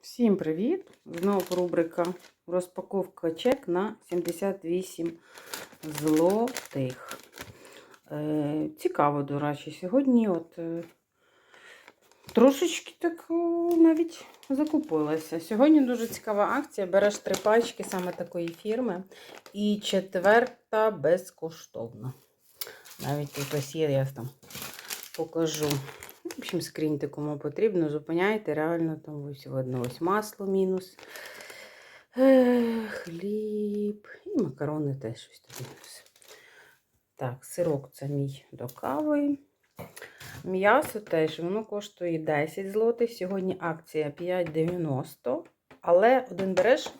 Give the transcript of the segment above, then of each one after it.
Всім привіт! Знову рубрика розпаковка чек на 78 злотих. Е, цікаво, до речі, сьогодні от е, трошечки так о, навіть закупилася. Сьогодні дуже цікава акція. Береш три пачки саме такої фірми. І четверта безкоштовна. Навіть тут ось є, я там покажу. Общем, скріньте, кому потрібно, зупиняйте. Реально там ось видно ось масло мінус. Хліб і макарони теж щось мінус. Так, сирок це мій до кави. М'ясо теж воно коштує 10 злотих. Сьогодні акція 5,90. Але один береш,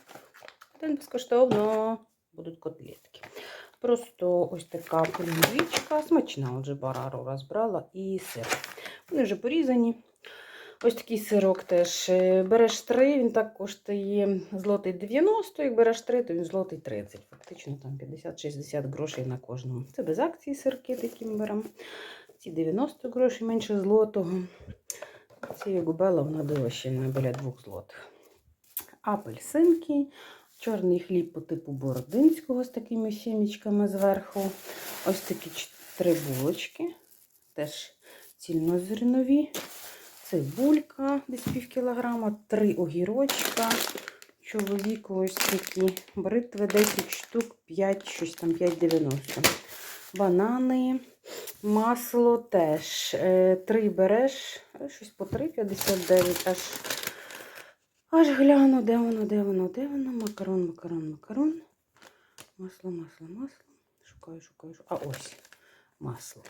один безкоштовно будуть котлетки. Просто ось така полівічка, смачна, отже, барару розбрала і сир. Вони вже порізані. Ось такий сирок теж. Е, Береш 3, він так коштує злотий 90, як береш 3, то він злотий 30. Фактично там 50-60 грошей на кожному. Це без акції сирки, такі ми беремо. Ці 90 грошей менше злотого. Ці губела вона дорожча, біля 2 злотих. Апельсинки. Чорний хліб по типу бородинського з такими сімічками зверху. Ось такі три булочки. Теж цільнозернові. Цибулька десь пів кілограма, три огірочка. Чоловіку ось такі бритви 10 штук, 5, щось там 5,90. Банани, масло теж. Е, Три береш, е, щось по 3,59. Аж, аж гляну, де воно, де воно, де воно. Макарон, макарон, макарон. Масло, масло, масло. Шукаю, шукаю, шукаю. А ось масло.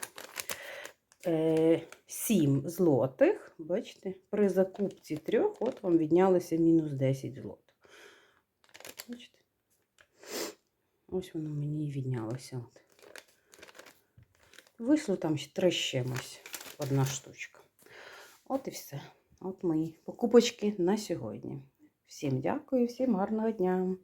Е, 7 злотих. Бачите, при закупці трьох, от вам віднялося мінус 10 злотих. Бачите? Ось воно мені і віднялося. От. Вийшло там три чимось. Одна штучка. От і все. От мої покупочки на сьогодні. Всім дякую, всім гарного дня.